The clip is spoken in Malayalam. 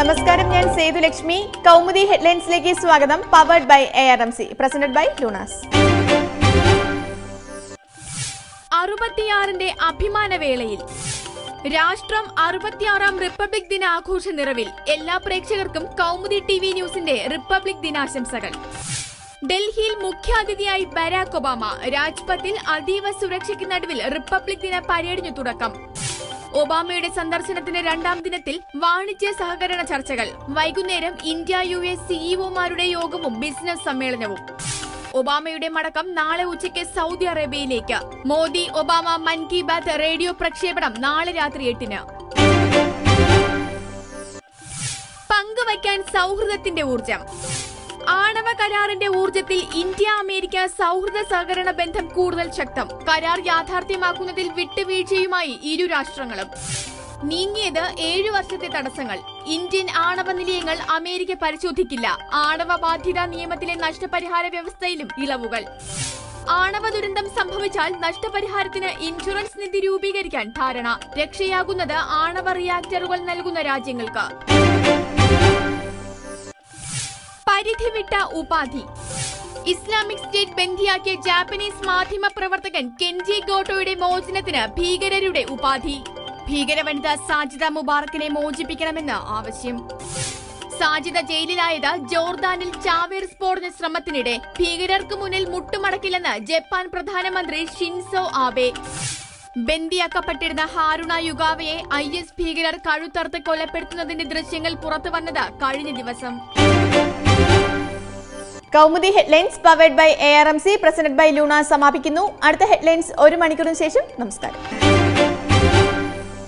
നമസ്കാരം ഞാൻ സേതുലക്ഷ്മി കൗമുദി ഹെഡ്ലൈൻസിലേക്ക് സ്വാഗതം. Powered by A R M C presented by Lunas അറുപത്തിയാറിന്റെ അഭിമാന വേളയിൽ രാഷ്ട്രം അറുപത്തിയാറാം റിപ്പബ്ലിക് ദിനാഘോഷ നിറവിൽ എല്ലാ പ്രേക്ഷകർക്കും കൗമുദി ടി വി ന്യൂസിന്റെ റിപ്പബ്ലിക് ദിനാശംസകൾ. ഡൽഹിയിൽ മുഖ്യാതിഥിയായി ബരാക് ഒബാമ. രാജ്പഥിൽ അതീവ സുരക്ഷയ്ക്ക് നടുവിൽ റിപ്പബ്ലിക് ദിന പരേഡിനു തുടക്കം. ഒബാമയുടെ സന്ദർശനത്തിന്റെ രണ്ടാം ദിനത്തിൽ വാണിജ്യ സഹകരണ ചർച്ചകൾ. വൈകുന്നേരം ഇന്ത്യ യു എസ് സിഇഒമാരുടെ യോഗവും ബിസിനസ് സമ്മേളനവും. ഒബാമയുടെ മടക്കം നാളെ ഉച്ചയ്ക്ക് സൗദി അറേബ്യയിലേക്ക്. മോദി ഒബാമ മൻ കി ബാത്ത് റേഡിയോ പ്രക്ഷേപണം നാളെ രാത്രി എട്ടിന്. പങ്കുവയ്ക്കാൻ സൗഹൃദത്തിന്റെ ഊർജം ആണവ കരാറിന്റെ ഊർജത്തിൽ ഇന്ത്യ അമേരിക്ക സൗഹൃദ സഹകരണ ബന്ധം കൂടുതൽ ശക്തം. കരാർ യാഥാർത്ഥ്യമാക്കുന്നതിൽ വിട്ടുവീഴ്ചയുമായി ഇരു രാഷ്ട്രങ്ങളും. നീങ്ങിയത് ഏഴു വർഷത്തെ തടസ്സങ്ങൾ. ഇന്ത്യൻ ആണവ നിലയങ്ങൾ അമേരിക്ക പരിശോധിക്കില്ല. ആണവ ബാധ്യതാ നിയമത്തിലെ നഷ്ടപരിഹാര വ്യവസ്ഥയിലും ഇളവുകൾ. ആണവ ദുരന്തം സംഭവിച്ചാൽ നഷ്ടപരിഹാരത്തിന് ഇൻഷുറൻസ് നിധി രൂപീകരിക്കാൻ ധാരണ. രക്ഷയാകുന്നത് ആണവ റിയാക്ടറുകൾ നൽകുന്ന രാജ്യങ്ങൾക്ക്. പരിധി വിട്ട ഉപാധി. ഇസ്ലാമിക് സ്റ്റേറ്റ് ബന്ധിയാക്കിയ ജാപ്പനീസ് മാധ്യമ പ്രവർത്തകൻ കെൻജി ഗോട്ടോയുടെ മോചനത്തിന് ഭീകരരുടെ ഉപാധി. ഭീകര വനിത സാജിദ മുബാറക്കിനെ മോചിപ്പിക്കണമെന്ന് ആവശ്യം. സാജിദ ജയിലിലായത് ജോർദാനിൽ ചാവേർ സ്ഫോടന ശ്രമത്തിനിടെ ഭീകരർക്ക് മുന്നിൽ മുട്ടുമടക്കില്ലെന്ന് ജപ്പാൻ പ്രധാനമന്ത്രി ഷിൻസോ ആബെ. ബന്ദിയാക്കപ്പെട്ടിരുന്ന ഹാരുണ യുഗാവയെ ഐ എസ് ഭീകരർ കഴുത്തറുത്ത് കൊലപ്പെടുത്തുന്നതിന്റെ ദൃശ്യങ്ങൾ പുറത്തു വന്നത് കഴിഞ്ഞ ദിവസം. Kaumudi headlines powered by A R M C presented by Luna സമാപിക്കുന്നു. അടുത്ത ഹെഡ്ലൈൻസ് ഒരു മണിക്കൂറിന് ശേഷം നമസ്കാരം.